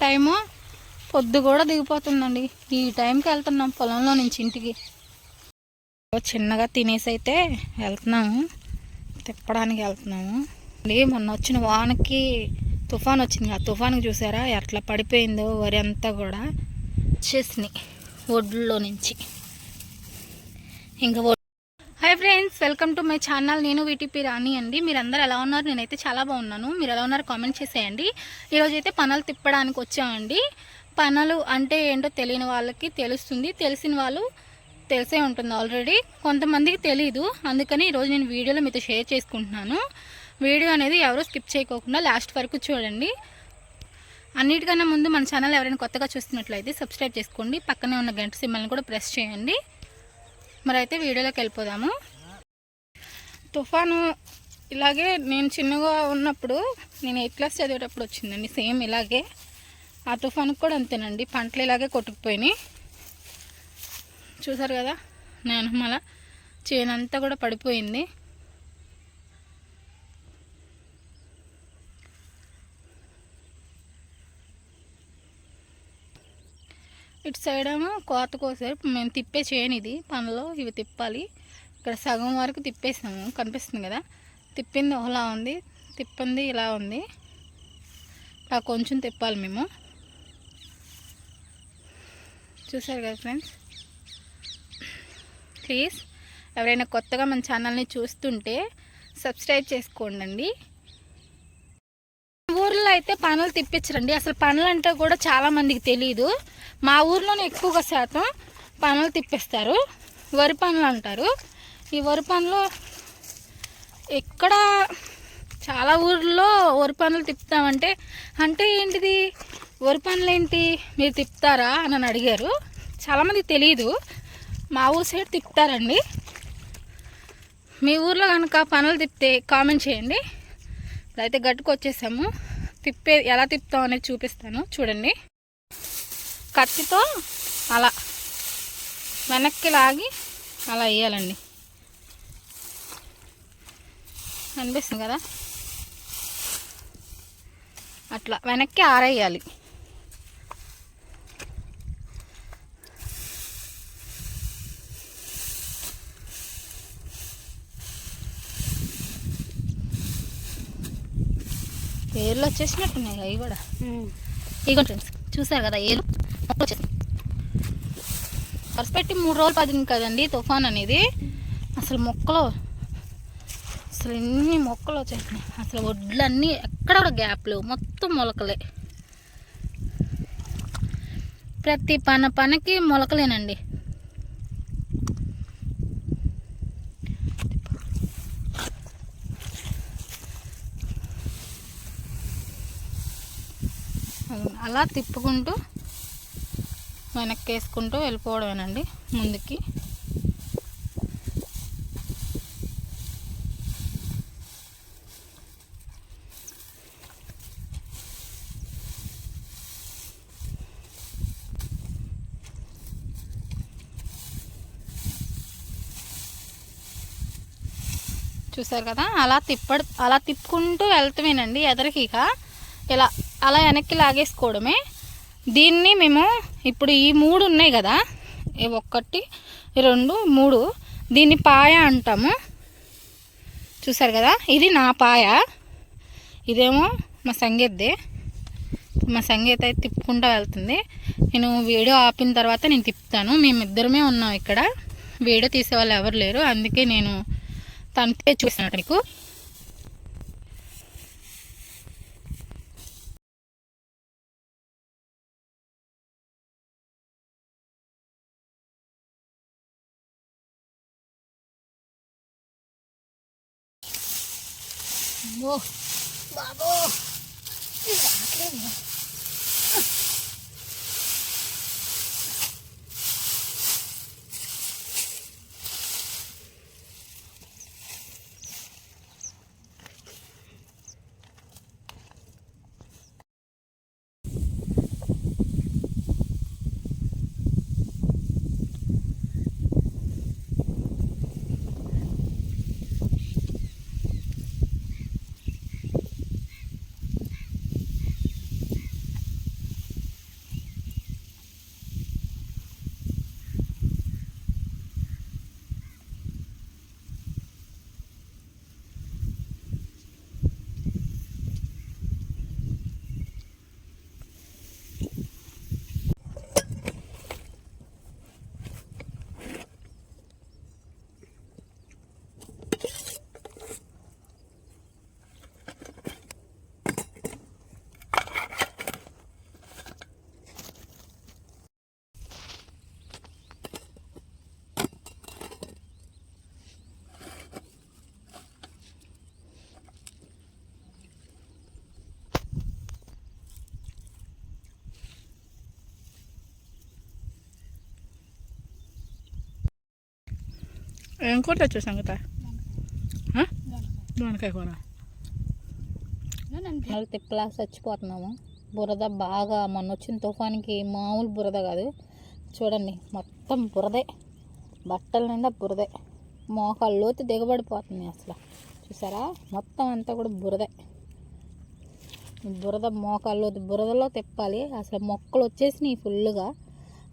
Time పొద్దు కూడా దిగిపోతుందండి. ఈ టైంకి వెళ్తున్నాం పొలంలో నుంచి ఇంటికి. చిన్నగా తినేసి అయితే వెళ్తున్నాము. తిప్పడానికి వెళ్తున్నాము. అండి మొన్న వచ్చిన వానకి తుఫాన్ వచ్చింది. ఆ తుఫాన్కి చూసారా? ఎట్లా పడిపోయిందో వరి అంతా కూడా. వచ్చేసినాయి ఒడ్లో నుంచి. ఇంకా వెల్కమ్ టు మై ఛానల్. నేను వీటీపీ రాణి అండి. మీరందరూ ఎలా ఉన్నారు? నేనైతే చాలా బాగున్నాను. మీరు ఎలా ఉన్నారు? కామెంట్ చేసేయండి. ఈరోజు అయితే పనులు తిప్పడానికి వచ్చామండి. పనులు అంటే ఏంటో తెలియని వాళ్ళకి తెలుస్తుంది. తెలిసిన వాళ్ళు తెలిసే ఉంటుంది ఆల్రెడీ. కొంతమందికి తెలీదు. అందుకని ఈరోజు నేను వీడియోలో మీతో షేర్ చేసుకుంటున్నాను. వీడియో అనేది ఎవరో స్కిప్ చేయకోకుండా లాస్ట్ వరకు చూడండి. అన్నిటికన్నా ముందు మన ఛానల్ ఎవరైనా కొత్తగా చూస్తున్నట్లయితే సబ్స్క్రైబ్ చేసుకోండి. పక్కనే ఉన్న గంట సిమ్మల్ని కూడా ప్రెస్ చేయండి. మరి అయితే వీడియోలోకి వెళ్ళిపోదాము. తుఫాను ఇలాగే నేను చిన్నగా ఉన్నప్పుడు నేను ఎయిత్ క్లాస్ చదివేటప్పుడు వచ్చిందండి సేమ్ ఇలాగే. ఆ తుఫానుకు కూడా అంతేనండి పంటలు ఇలాగే కొట్టుకుపోయినాయి. చూసారు కదా నేను మళ్ళా చేనంతా కూడా పడిపోయింది. ఇటు సైడ్ ఏమో కోత కోసారు మేము తిప్పే చేయను ఇది పనులు ఇవి తిప్పాలి. ఇక్కడ సగం వరకు తిప్పేసాము కనిపిస్తుంది కదా? తిప్పింది ఒకలా ఉంది. తిప్పింది ఇలా ఉంది. ఇలా కొంచెం తిప్పాలి మేము. చూసారు కదా ఫ్రెండ్స్? ప్లీజ్ ఎవరైనా కొత్తగా మన ఛానల్ని చూస్తుంటే సబ్స్క్రైబ్ చేసుకోండి ఊర్లో అయితే పనులు తిప్పించరండి. అసలు పనులు అంటే కూడా చాలా మందికి తెలియదు మా ఊర్లోనే ఎక్కువగా శాతం పనులు తిప్పిస్తారు. వరి పనులు అంటారు. ఈ వరి పనులు ఎక్కడ చాలా ఊర్లో వరి పనులు తిప్పుతామంటే అంటే ఏంటిది? వరి పనులు ఏంటి మీరు తిప్పుతారా? అని అడిగారు. చాలామంది తెలియదు మా ఊరు సైడ్ తిప్పుతారండి. మీ ఊర్లో కనుక పనులు తిప్పితే కామెంట్ చేయండి. అయితే గట్టుకు వచ్చేసాము తిప్పే ఎలా తిప్పుతాం అనేది చూపిస్తాను. చూడండి. కత్తితో అలా వెనక్కి లాగి అలా వేయాలండి. అనిపిస్తుంది కదా? అట్లా వెనక్కి ఆరేయాలి. ఏర్లు వచ్చేసినట్టున్నాయి అవి కూడా. ఇగో ఫ్రెండ్స్ చూసారు కదా ఏరు మొక్కలు వచ్చేసినాయి పెట్టి మూడు రోజులు పదింది కదండి తుఫాన్ అనేది. అసలు మొక్కలు అసలు ఎన్ని మొక్కలు వచ్చేసినాయి అసలు వడ్లన్నీ ఎక్కడ కూడా గ్యాప్ లేవు. మొత్తం మొలకలే. ప్రతి పన పనకి మొలకలేనండి. అలా తిప్పుకుంటూ వెనక్కి వేసుకుంటూ వెళ్ళిపోవడమేనండి ముందుకి. చూసారు కదా అలా తిప్పడు అలా తిప్పుకుంటూ వెళ్తామేనండి ఎదరికిక ఇలా అలా వెనక్కి లాగేసుకోవడమే. దీన్ని మేము ఇప్పుడు ఈ మూడు ఉన్నాయి కదా ఇవి ఒక్కటి రెండు మూడు దీన్ని పాయ అంటాము. చూసారు కదా ఇది నా పాయ. ఇదేమో మా సంగీత్దే. మా సంగీత అయితే తిప్పుకుంటూ వెళ్తుంది. నేను వీడియో ఆపిన తర్వాత నేను తిప్పుతాను. మేమిద్దరమే ఉన్నాం ఇక్కడ. వీడియో తీసే వాళ్ళు ఎవరు లేరు. అందుకే నేను తనకే చూసాను మీకు బాబో. ఏం కూర తెచ్చు సంగత. దొండకాయ కూర. తిప్పలా చచ్చిపోతున్నాము. బురద బాగా మొన్న వచ్చిన తుఫాన్కి మామూలు బురద కాదు. చూడండి మొత్తం బురదే. బట్టల నిండా బురదే. మోకాళ్ళ లోతు దిగబడిపోతుంది అసలు. చూసారా? మొత్తం అంతా కూడా బురదే. బురద మోకాళ్ళ లోతు బురదలో తిప్పాలి. అసలు మొక్కలు వచ్చేసినాయి ఫుల్గా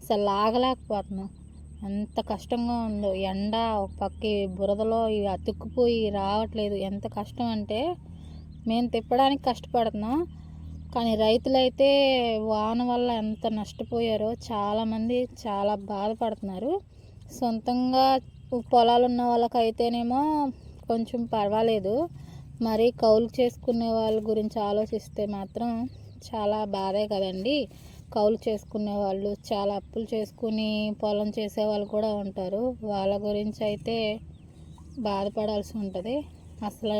అసలు లాగలేకపోతున్నాం. ఎంత కష్టంగా ఉందో. ఎండ ఒక పక్క బురదలో ఇవి అతుక్కుపోయి రావట్లేదు. ఎంత కష్టం అంటే మేము తిప్పడానికి కష్టపడుతున్నాం కానీ రైతులైతే వాన వల్ల ఎంత నష్టపోయారో చాలామంది చాలా బాధపడుతున్నారు. సొంతంగా పొలాలు ఉన్న వాళ్ళకైతేనేమో కొంచెం పర్వాలేదు. మరి కౌలు చేసుకునే వాళ్ళ గురించి ఆలోచిస్తే మాత్రం చాలా బాధే కదండి. కౌలు చేసుకునే వాళ్ళు చాలా అప్పులు చేసుకుని పొలం చేసే వాళ్ళు కూడా ఉంటారు. వాళ్ళ గురించి అయితే బాధపడాల్సి ఉంటుంది. అసలు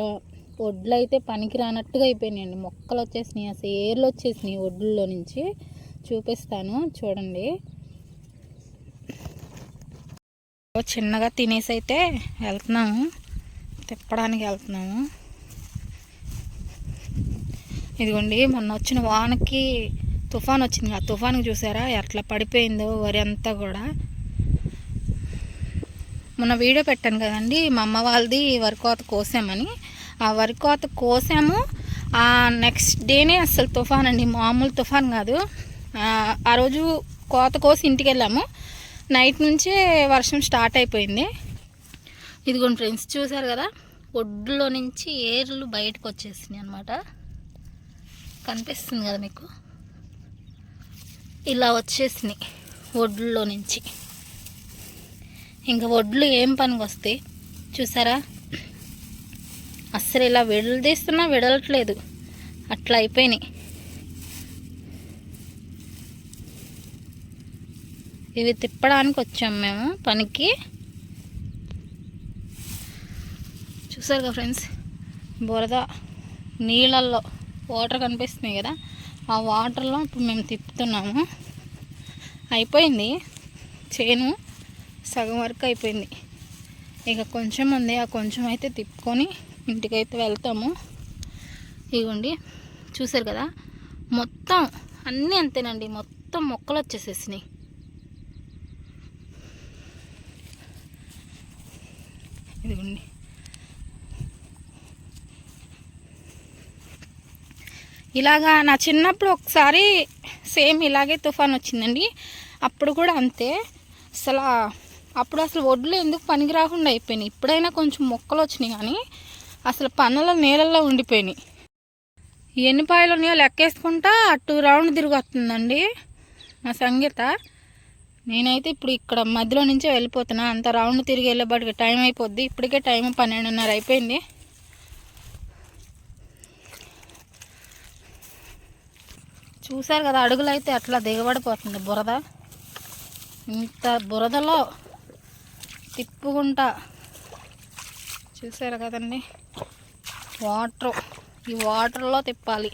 వడ్లు అయితే పనికి రానట్టుగా అయిపోయినాయండి. మొక్కలు వచ్చేసినాయి అసలు ఏర్లు వచ్చేసినాయి వడ్లలో నుంచి. చూపిస్తాను చూడండి. చిన్నగా తినేసి అయితే వెళ్తున్నాము. తిప్పడానికి వెళ్తున్నాము. ఇదిగోండి మొన్న వచ్చిన వానకి తుఫాన్ వచ్చింది. ఆ తుఫాన్కి చూసారా? ఎట్లా పడిపోయిందో వరి అంతా కూడా. మొన్న వీడియో పెట్టాను కదండి మా అమ్మ వాళ్ళది వరి కోత కోసామని. ఆ వరి కోత కోసాము. ఆ నెక్స్ట్ డేనే అసలు తుఫాన్ అండి మామూలు తుఫాన్ కాదు. ఆ రోజు కోత కోసి ఇంటికి వెళ్ళాము నైట్ నుంచే వర్షం స్టార్ట్ అయిపోయింది. ఇదిగోండి ఫ్రెండ్స్ చూసారు కదా? ఒడ్లో నుంచి ఏర్లు బయటకు వచ్చేసినాయి అనమాట కనిపిస్తుంది కదా మీకు? ఇలా వచ్చేసినాయి ఒడ్లో నుంచి. ఇంకా ఒడ్లు ఏం పనికి వస్తాయి? చూసారా? అస్సలు ఇలా విడదీస్తున్నా విడలట్లేదు అట్లా అయిపోయినాయి. ఇవి తిప్పడానికి వచ్చాం మేము పనికి. చూసారు కదా ఫ్రెండ్స్? బురద నీళ్ళల్లో వాటర్ కనిపిస్తున్నాయి కదా? ఆ వాటర్లో ఇప్పుడు మేము తిప్పుతున్నాము. అయిపోయింది. చేను సగం వరకు అయిపోయింది. ఇక కొంచెం ఉంది. ఆ కొంచెం అయితే తిప్పుకొని ఇంటికైతే వెళ్తాము. ఇగోండి. చూసారు కదా? మొత్తం అన్నీ అంతేనండి. మొత్తం మొక్కలు వచ్చేసేసినాయి. ఇదిగోండి. ఇలాగా నా చిన్నప్పుడు ఒకసారి సేమ్ ఇలాగే తుఫాన్ వచ్చిందండి. అప్పుడు కూడా అంతే. అసలు అప్పుడు అసలు ఒడ్లు ఎందుకు పనికి రాకుండా అయిపోయినాయి. ఇప్పుడైనా కొంచెం మొక్కలు వచ్చినాయి కానీ అసలు పనుల నీళ్ళల్లో ఉండిపోయినాయి. ఎన్ని పాయలు ఉన్నాయో లెక్కేసుకుంటా అటు రౌండ్ తిరిగి వస్తుందండి నా సంగీత. నేనైతే ఇప్పుడు ఇక్కడ మధ్యలో నుంచే వెళ్ళిపోతున్నా. అంత రౌండ్ తిరిగి వెళ్ళేపాటికి టైం అయిపోద్ది. ఇప్పటికే టైం పన్నెండున్నర అయిపోయింది. చూశారు కదా అడుగులు అయితే అట్లా దిగబడిపోతుంది బురద. ఇంత బురదలో తిప్పుకుంటా. చూసారు కదండి? వాటర్ ఈ వాటర్లో తిప్పాలి.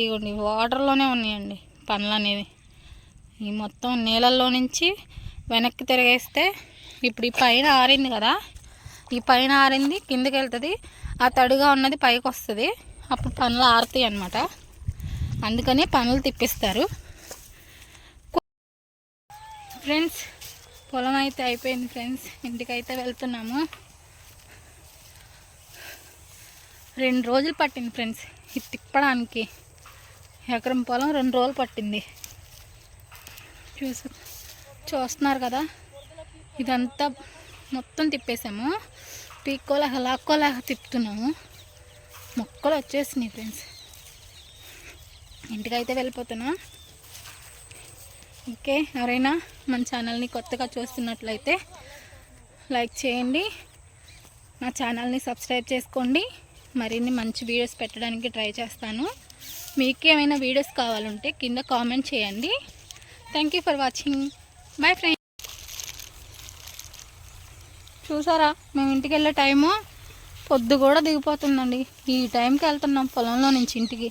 ఇగోండి వాటర్లోనే ఉన్నాయండి పనులు అనేది ఈ మొత్తం నీళ్ళల్లో నుంచి వెనక్కి తిరిగేస్తే ఇప్పుడు ఈ పైన ఆరింది కదా? ఈ పైన ఆరింది కిందకి వెళ్తుంది. ఆ తడుగా ఉన్నది పైకి వస్తుంది. అప్పుడు పనులు ఆరుతాయి అన్నమాట. అందుకని పనులు తిప్పిస్తారు. ఫ్రెండ్స్ పొలం అయితే అయిపోయింది ఫ్రెండ్స్. ఇంటికైతే వెళ్తున్నాము. రెండు రోజులు పట్టింది ఫ్రెండ్స్ ఇది తిప్పడానికి. ఎకరం పొలం రెండు రోజులు పట్టింది. చూసు చూస్తున్నారు కదా? ఇదంతా మొత్తం తిప్పేసాము. పీక్కోలాగా లాక్కోలాగా తిప్పుతున్నాము. మొక్కలు వచ్చేసినాయి ఫ్రెండ్స్ ఇంటికైతే వెళ్ళిపోతున్నా. ఓకే ఎవరైనా మన ఛానల్ని కొత్తగా చూస్తున్నట్లయితే లైక్ చేయండి. నా ఛానల్ని సబ్స్క్రైబ్ చేసుకోండి. మరిన్ని మంచి వీడియోస్ పెట్టడానికి ట్రై చేస్తాను. మీకు ఏమైనా వీడియోస్ కావాలంటే కింద కామెంట్ చేయండి. Thank you for watching boyfriend చూసారా? మేము ఇంటికి వెళ్ళే టైము పొద్దు కూడా దిగిపోతుందండి. ఈ టైంకి వెళ్తున్నాం పొలంలో నుంచి ఇంటికి.